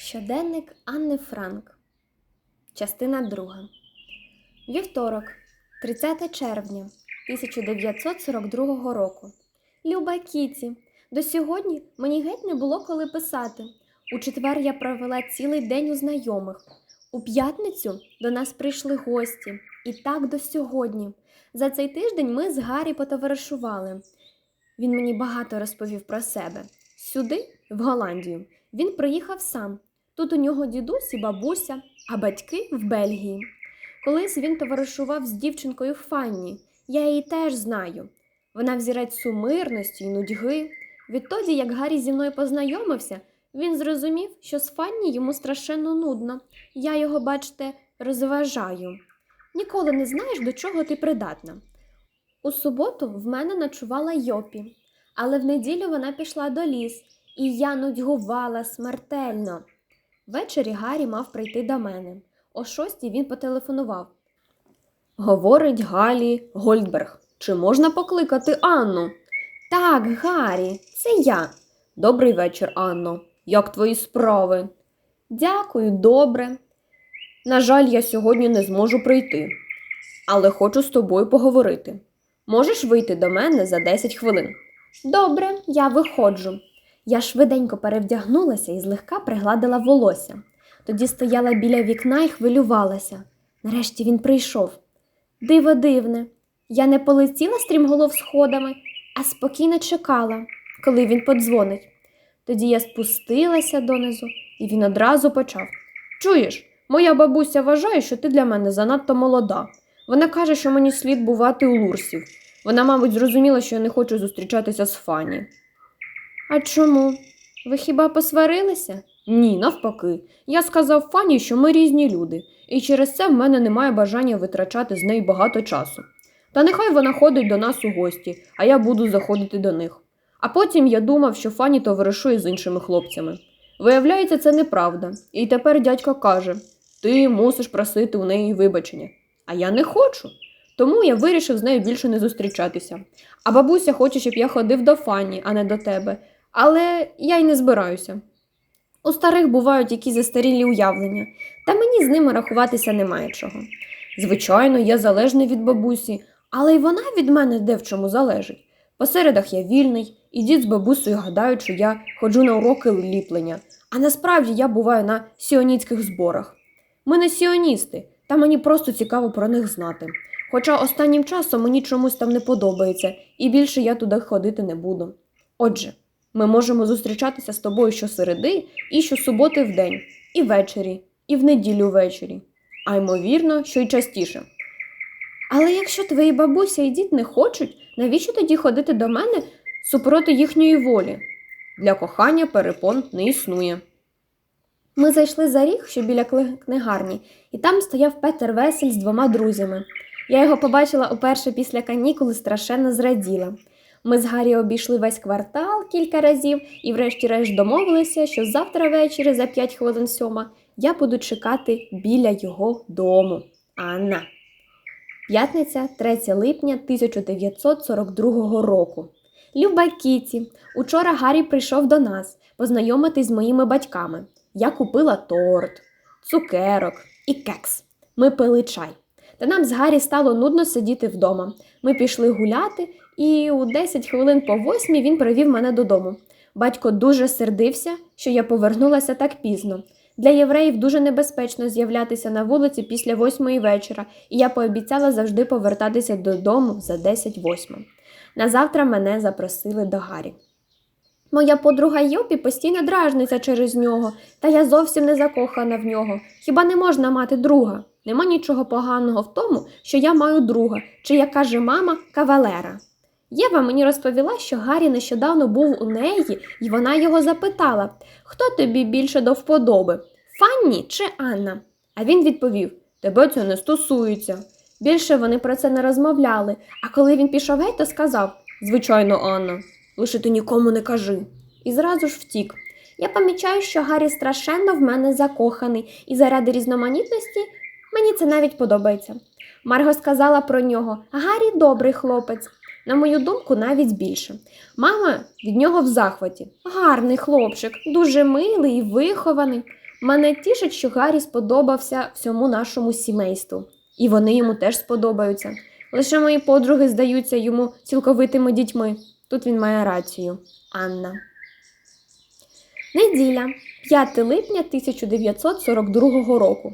Щоденник Анни Франк. Частина 2. Вівторок, 30 червня 1942 року. Люба Кіті, до сьогодні мені геть не було коли писати. У четвер я провела цілий день у знайомих. У п'ятницю до нас прийшли гості. І так до сьогодні. За цей тиждень ми з Гаррі потоваришували. Він мені багато розповів про себе. Сюди, в Голландію, він приїхав сам. Тут у нього дідусь і бабуся, а батьки в Бельгії. Колись він товаришував з дівчинкою Фанні. Я її теж знаю. Вона взірець сумирності й нудьги. Відтоді, як Гаррі зі мною познайомився, він зрозумів, що з Фанні йому страшенно нудно. Я його, бачте, розважаю. Ніколи не знаєш, до чого ти придатна. У суботу в мене ночувала Йопі, але в неділю вона пішла до ліс, і я нудьгувала смертельно. Ввечері Гаррі мав прийти до мене. О шостій він потелефонував. Говорить Галі Гольдберг. Чи можна покликати Анну? Так, Гаррі, це я. Добрий вечір, Анно. Як твої справи? Дякую, добре. На жаль, я сьогодні не зможу прийти, але хочу з тобою поговорити. Можеш вийти до мене за 10 хвилин? Добре, я виходжу. Я швиденько перевдягнулася і злегка пригладила волосся. Тоді стояла біля вікна і хвилювалася. Нарешті він прийшов. Диво дивне. Я не полетіла стрімголов сходами, а спокійно чекала, коли він подзвонить. Тоді я спустилася донизу, і він одразу почав. Чуєш, моя бабуся вважає, що ти для мене занадто молода. Вона каже, що мені слід бувати у Лурсів. Вона, мабуть, зрозуміла, що я не хочу зустрічатися з Фані. А чому? Ви хіба посварилися? Ні, навпаки. Я сказав Фані, що ми різні люди, і через це в мене немає бажання витрачати з нею багато часу. Та нехай вона ходить до нас у гості, а я буду заходити до них. А потім я думав, що Фані товаришує з іншими хлопцями. Виявляється, це неправда. І тепер дядько каже: ти мусиш просити у неї вибачення. А я не хочу. Тому я вирішив з нею більше не зустрічатися. А бабуся хоче, щоб я ходив до Фані, а не до тебе. Але я й не збираюся. У старих бувають якісь застарілі уявлення, та мені з ними рахуватися немає чого. Звичайно, я залежний від бабусі, але й вона від мене де в чому залежить. По середах я вільний, і дід з бабусею гадають, що я ходжу на уроки ліплення, а насправді я буваю на сіоністських зборах. Ми не сіоністи, та мені просто цікаво про них знати. Хоча останнім часом мені чомусь там не подобається, і більше я туди ходити не буду. Отже, ми можемо зустрічатися з тобою щосереди і щосуботи в день, і ввечері, і в неділю ввечері, а ймовірно, що й частіше. Але якщо твої бабуся і дід не хочуть, навіщо тоді ходити до мене супроти їхньої волі? Для кохання перепон не існує. Ми зайшли за ріг, що біля книгарні, і там стояв Петер Весель з двома друзями. Я його побачила уперше після канікул і страшенно зраділа. Ми з Гаррі обійшли весь квартал кілька разів і, врешті-решт, домовилися, що завтра ввечері за 5 хвилин сьома я буду чекати біля його дому. Анна. П'ятниця, 3 липня 1942 року. Люба Кіті, учора Гаррі прийшов до нас познайомитись з моїми батьками. Я купила торт, цукерок і кекс. Ми пили чай. Та нам з Гаррі стало нудно сидіти вдома. Ми пішли гуляти, і у 10 хвилин по восьмій він привів мене додому. Батько дуже сердився, що я повернулася так пізно. Для євреїв дуже небезпечно з'являтися на вулиці після восьмої вечора, і я пообіцяла завжди повертатися додому за 10 восьми. Назавтра мене запросили до Гаррі. Моя подруга Йопі постійно дражниться через нього, та я зовсім не закохана в нього. Хіба не можна мати друга? Нема нічого поганого в тому, що я маю друга, чи, як каже мама, кавалера. Єва мені розповіла, що Гаррі нещодавно був у неї, і вона його запитала, хто тобі більше до вподоби, Фанні чи Анна? А він відповів: Тебе це не стосується. Більше вони про це не розмовляли, а коли він пішов геть, то сказав Звичайно, Анна, лише ти нікому не кажи. І зразу ж втік. Я помічаю, що Гаррі страшенно в мене закоханий, і заради різноманітності мені це навіть подобається. Марго сказала про нього Гаррі добрий хлопець. На мою думку, навіть більше. Мама від нього в захваті. Гарний хлопчик, дуже милий і вихований. Мене тішить, що Гаррі сподобався всьому нашому сімейству, і вони йому теж сподобаються. Лише мої подруги здаються йому цілковитими дітьми. Тут він має рацію. Анна. Неділя, 5 липня 1942 року.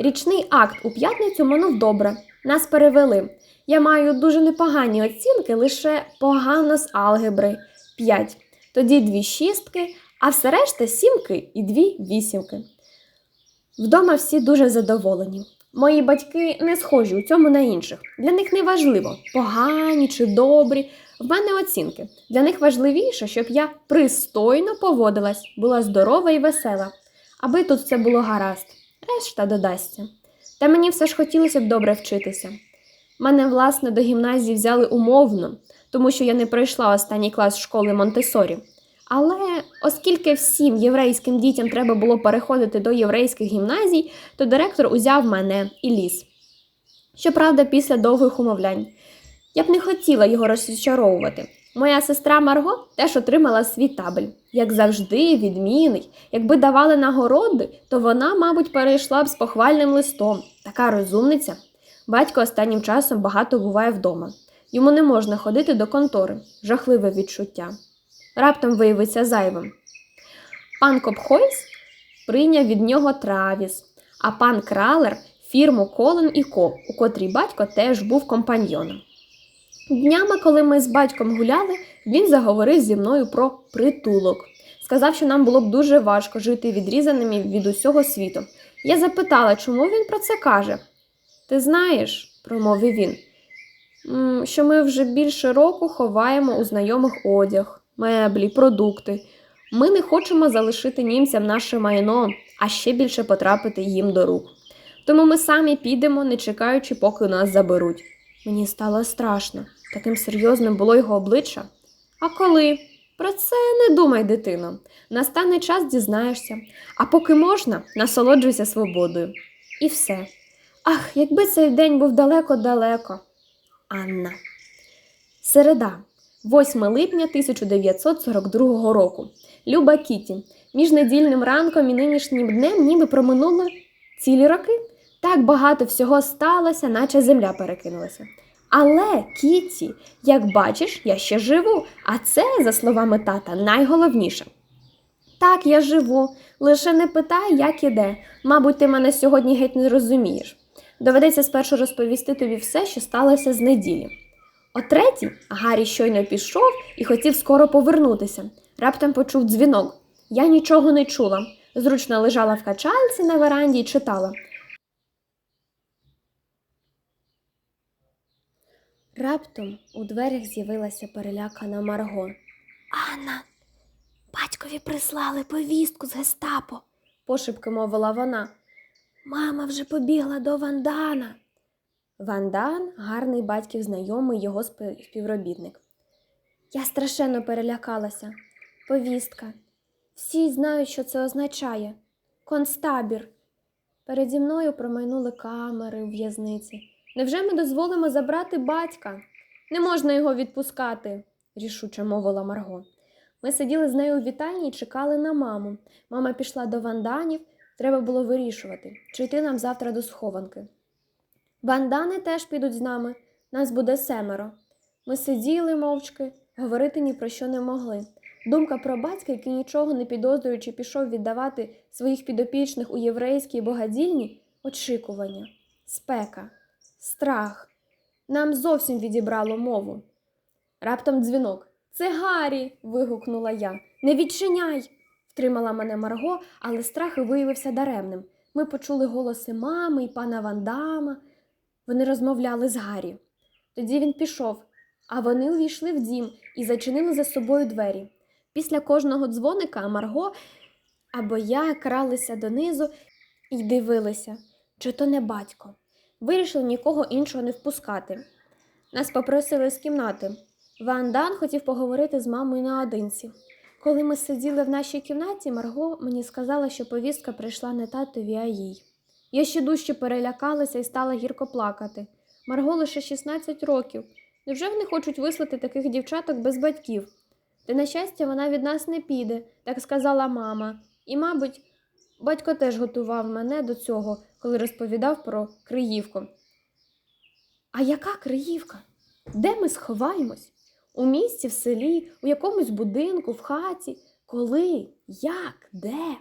Річний акт у п'ятницю минув добре. Нас перевели. Я маю дуже непогані оцінки, лише погано з алгебри 5. Тоді дві шістки, а все решта сімки і дві вісімки. Вдома всі дуже задоволені. Мої батьки не схожі у цьому на інших. Для них не важливо, погані чи добрі. В мене оцінки. Для них важливіше, щоб я пристойно поводилась, була здорова і весела, аби тут все було гаразд. Решта додасться. Та мені все ж хотілося б добре вчитися. Мене, власне, до гімназії взяли умовно, тому що я не пройшла останній клас школи Монтесорі. Але оскільки всім єврейським дітям треба було переходити до єврейських гімназій, то директор узяв мене і ліс. Щоправда, після довгих умовлянь. Я б не хотіла його розчаровувати. Моя сестра Марго теж отримала свій табель. Як завжди, відмінний. Якби давали нагороди, то вона, мабуть, перейшла б з похвальним листом. Така розумниця. Батько останнім часом багато буває вдома. Йому не можна ходити до контори. Жахливе відчуття. Раптом виявиться зайвим. Пан Копхойс прийняв від нього Травіс, а пан Кралер фірму Колен і Ко, у котрій батько теж був компаньйоном. Днями, коли ми з батьком гуляли, він заговорив зі мною про притулок. Сказав, що нам було б дуже важко жити відрізаними від усього світу. Я запитала, чому він про це каже. Ти знаєш, промовив він, що ми вже більше року ховаємо у знайомих одяг, меблі, продукти. Ми не хочемо залишити німцям наше майно, а ще більше потрапити їм до рук. Тому ми самі підемо, не чекаючи, поки нас заберуть. Мені стало страшно. Таким серйозним було його обличчя. А коли? Про це не думай, дитино. Настане час дізнаєшся. А поки можна, насолоджуйся свободою. І все. Ах, якби цей день був далеко-далеко. Анна. Середа, 8 липня 1942 року. Люба Кіті. Між недільним ранком і нинішнім днем ніби проминули цілі роки. Так багато всього сталося, наче земля перекинулася. Але, Кіті, як бачиш, я ще живу, а це, за словами тата, найголовніше. Так, я живу, лише не питай, як іде. Мабуть, ти мене сьогодні геть не розумієш. Доведеться спершу розповісти тобі все, що сталося з неділі. О третій Гаррі щойно пішов і хотів скоро повернутися. Раптом почув дзвінок. Я нічого не чула. Зручно лежала в качальці на веранді і читала. Раптом у дверях з'явилася перелякана Марго. Анна, батькові прислали повістку з гестапо, пошепки мовила вона. Мама вже побігла до Вандана. Вандан гарний батьків знайомий його співробітник. Я страшенно перелякалася. Повістка. Всі знають, що це означає. Констабір. Переді мною промайнули камери у в'язниці. Невже ми дозволимо забрати батька? Не можна його відпускати, рішуче мовила Марго. Ми сиділи з нею у вітальні і чекали на маму. Мама пішла до ванданів, треба було вирішувати, чи йти нам завтра до схованки. Вандани теж підуть з нами, нас буде семеро. Ми сиділи мовчки, говорити ні про що не могли. Думка про батька, який нічого не підозрюючи, пішов віддавати своїх підопічних у єврейській богадільні, очікування, спека, страх. Нам зовсім відібрало мову. Раптом дзвінок. Це Гаррі. вигукнула я. Не відчиняй. втримала мене Марго, але страх виявився даремним. Ми почули голоси мами і пана Вандама. Вони розмовляли з Гаррі. Тоді він пішов, а вони увійшли в дім і зачинили за собою двері. Після кожного дзвоника Марго або я кралися донизу і дивилися, чи то не батько. Вирішили нікого іншого не впускати. Нас попросили з кімнати. Ван Дан хотів поговорити з мамою наодинці. Коли ми сиділи в нашій кімнаті, Марго мені сказала, що повістка прийшла не татові, а їй. Я ще дужче перелякалася і стала гірко плакати. Марго лише 16 років. Невже вони хочуть вислати таких дівчаток без батьків? Та, на щастя, вона від нас не піде, так сказала мама. І, мабуть, Батько теж готував мене до цього, коли розповідав про Криївку. А яка Криївка? Де ми сховаємось? У місті, в селі, у якомусь будинку, в хаті? Коли? Як? Де?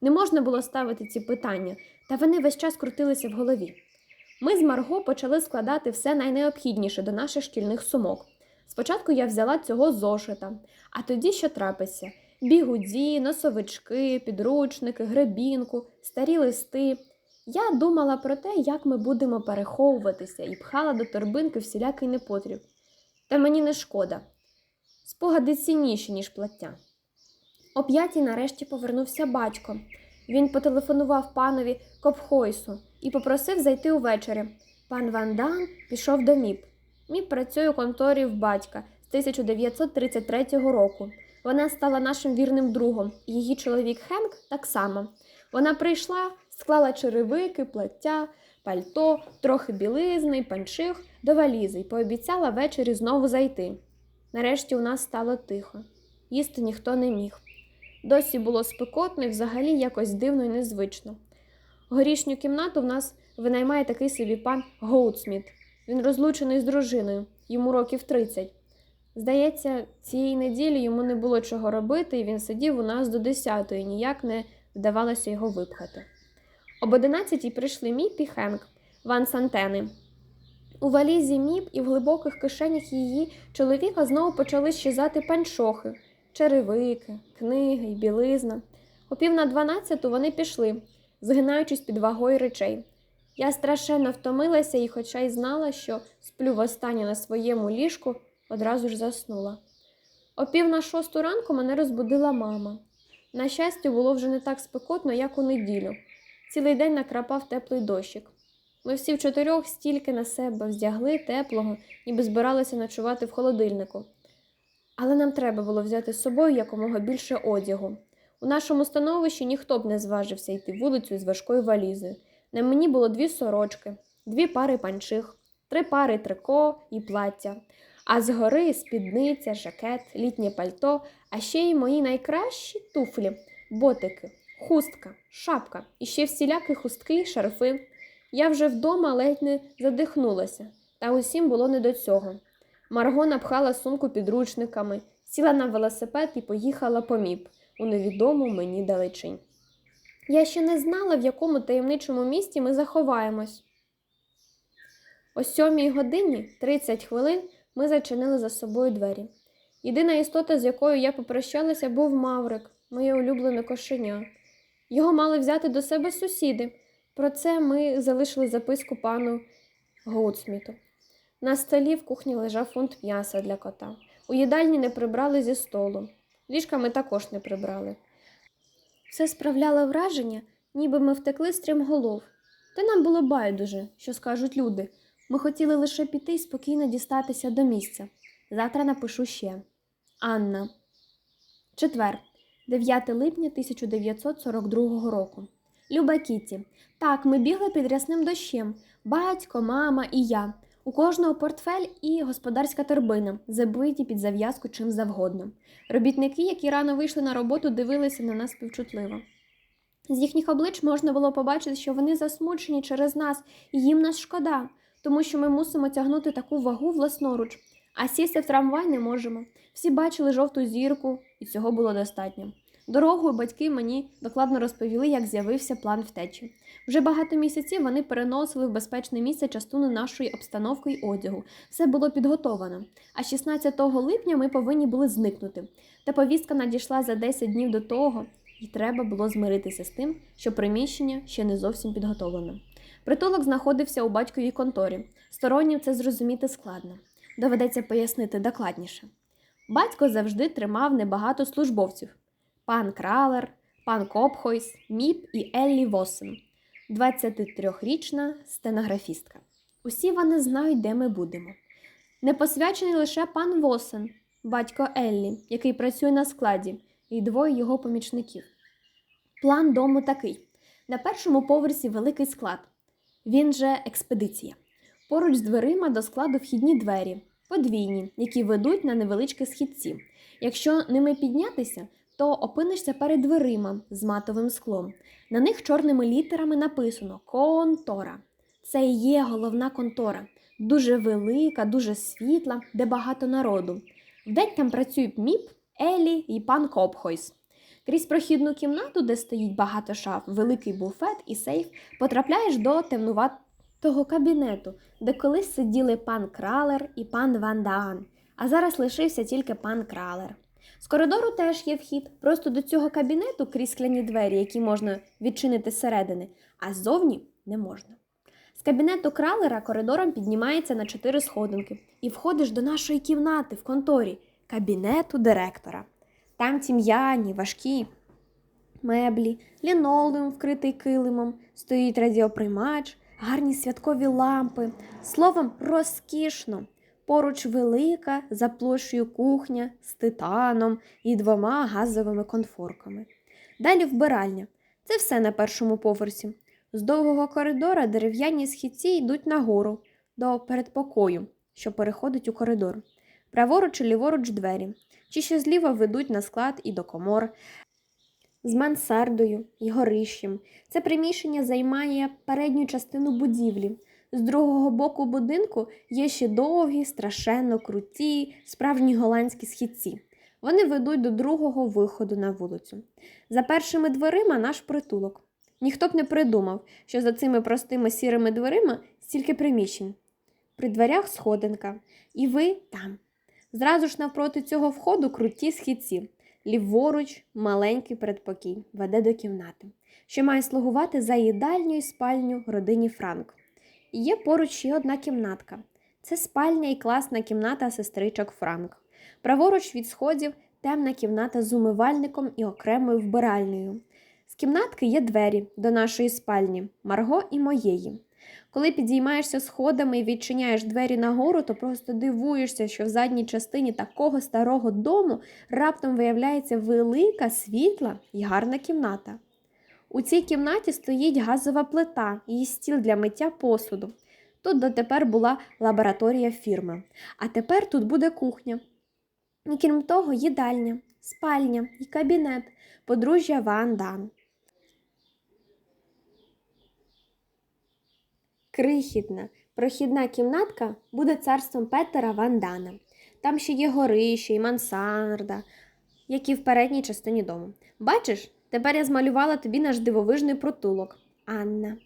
Не можна було ставити ці питання, та вони весь час крутилися в голові. Ми з Марго почали складати все найнеобхідніше до наших шкільних сумок. Спочатку я взяла цього зошита, а тоді що трапиться? Бігуді, носовички, підручники, гребінку, старі листи. Я думала про те, як ми будемо переховуватися, і пхала до торбинки всілякий непотріб. Та мені не шкода. Спогади цінніші, ніж плаття. О п'ятій нарешті повернувся батько. Він потелефонував панові Копхойсу і попросив зайти увечері. Пан Ван Дан пішов до МІП. МІП працює у конторі в батька з 1933 року. Вона стала нашим вірним другом, її чоловік Хенк так само. Вона прийшла, склала черевики, плаття, пальто, трохи білизни, панчих до валізи і пообіцяла ввечері знову зайти. Нарешті у нас стало тихо. Їсти ніхто не міг. Досі було спекотно і взагалі якось дивно і незвично. Горішню кімнату в нас винаймає такий собі пан Гоутсміт. Він розлучений з дружиною, йому років 30. Здається, цієї неділі йому не було чого робити, і він сидів у нас до 10 і ніяк не вдавалося його випхати. Об 11 прийшли Міп і Хенк, Ван Сантени. У валізі Міп і в глибоких кишенях її чоловіка знову почали щезати панчохи, черевики, книги й білизна. О пів на дванадцяту вони пішли, згинаючись під вагою речей. Я страшенно втомилася і, хоча й знала, що сплю востаннє на своєму ліжку, одразу ж заснула. О пів на шосту ранку мене розбудила мама. На щастя, було вже не так спекотно, як у неділю. Цілий день накрапав теплий дощик. Ми всі в чотирьох стільки на себе вздягли теплого, ніби збиралися ночувати в холодильнику. Але нам треба було взяти з собою якомога більше одягу. У нашому становищі ніхто б не зважився йти вулицю з важкою валізою. На мені було дві сорочки, дві пари панчих, три пари трико і плаття, а згори спідниця, жакет, літнє пальто, а ще й мої найкращі туфлі, ботики, хустка, шапка і ще всілякі хустки й шарфи. Я вже вдома ледь не задихнулася, та усім було не до цього. Марго напхала сумку підручниками, сіла на велосипед і поїхала по міп у невідому мені далечінь. Я ще не знала, в якому таємничому місті ми заховаємось. О сьомій годині 30 хвилин ми зачинили за собою двері. Єдина істота, з якою я попрощалася, був Маврик, моє улюблене кошеня. Його мали взяти до себе сусіди. Про це ми залишили записку пану Гоутсміту. На столі в кухні лежав фунт м'яса для кота. У їдальні не прибрали зі столу. Ліжка ми також не прибрали. Все справляло враження, ніби ми втекли з голов. Та нам було байдуже, що скажуть люди. Ми хотіли лише піти і спокійно дістатися до місця. Завтра напишу ще. Анна. Четвер, 9 липня 1942 року. Люба Кіті. Так, ми бігли під рясним дощем. Батько, мама і я. У кожного портфель і господарська торбина, забиті під зав'язку чим завгодно. Робітники, які рано вийшли на роботу, дивилися на нас співчутливо. З їхніх облич можна було побачити, що вони засмучені через нас, і їм нас шкода, тому що ми мусимо тягнути таку вагу власноруч, а сісти в трамвай не можемо. Всі бачили жовту зірку, і цього було достатньо. Дорогою батьки мені докладно розповіли, як з'явився план втечі. Вже багато місяців вони переносили в безпечне місце частину нашої обстановки й одягу. Все було підготовано. А 16 липня ми повинні були зникнути. Та повістка надійшла за 10 днів до того, і треба було змиритися з тим, що приміщення ще не зовсім підготовлено. Притулок знаходився у батьковій конторі. Стороннім це зрозуміти складно. Доведеться пояснити докладніше. Батько завжди тримав небагато службовців пан Кралер, пан Копхойс, Міп і Еллі Восен, 23-річна стенографістка. Усі вони знають, де ми будемо. Не посвячений лише пан Восен, батько Еллі, який працює на складі, і двоє його помічників. План дому такий: на першому поверсі великий склад. Він же експедиція. Поруч з дверима до складу вхідні двері, подвійні, які ведуть на невеличкі східці. Якщо ними піднятися, то опинишся перед дверима з матовим склом. На них чорними літерами написано контора. Це і є головна контора, дуже велика, дуже світла, де багато народу. Вдень там працюють міп, Елі і пан Копхойс. Крізь прохідну кімнату, де стоїть багато шаф, великий буфет і сейф, потрапляєш до темнуватого кабінету, де колись сиділи пан Кралер і пан Ван Даан, а зараз лишився тільки пан Кралер. З коридору теж є вхід, просто до цього кабінету крізь скляні двері, які можна відчинити зсередини, а ззовні не можна. З кабінету кралера коридором піднімається на чотири сходинки і входиш до нашої кімнати в конторі, кабінету директора. Там тім'яні, важкі меблі, лінолеум, вкритий килимом, стоїть радіоприймач, гарні святкові лампи. Словом, розкішно. Поруч велика за площею кухня з титаном і двома газовими конфорками. Далі вбиральня. Це все на першому поверсі. З довгого коридора дерев'яні східці йдуть нагору до передпокою, що переходить у коридор. Праворуч і ліворуч двері, чи ще зліва ведуть на склад і до комор. З мансардою і горищем. Це приміщення займає передню частину будівлі. З другого боку будинку є ще довгі, страшенно круті, справжні голландські східці. Вони ведуть до другого виходу на вулицю. За першими дверима наш притулок. Ніхто б не придумав, що за цими простими сірими дверима стільки приміщень. При дверях сходинка, і ви там. Зразу ж навпроти цього входу круті східці. Ліворуч маленький передпокій веде до кімнати, що має слугувати за їдальню і спальню родині Франк. Є поруч ще одна кімнатка. Це спальня і класна кімната сестричок Франк. Праворуч від сходів темна кімната з умивальником і окремою вбиральнею. З кімнатки є двері до нашої спальні, Марго і моєї. Коли підіймаєшся сходами і відчиняєш двері нагору, то просто дивуєшся, що в задній частині такого старого дому раптом виявляється велика, світла і гарна кімната. У цій кімнаті стоїть газова плита і стіл для миття посуду. Тут дотепер була лабораторія фірми, а тепер тут буде кухня. І крім того, їдальня, спальня і кабінет подружжя Ван Дан. Крихітна, прохідна кімнатка буде царством Петера Вандана. Там ще є горище і мансарда, як і в передній частині дому. Бачиш, тепер я змалювала тобі наш дивовижний протулок, Анна.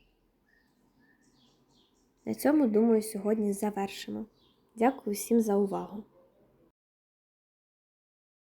На цьому, думаю, сьогодні завершимо. Дякую всім за увагу.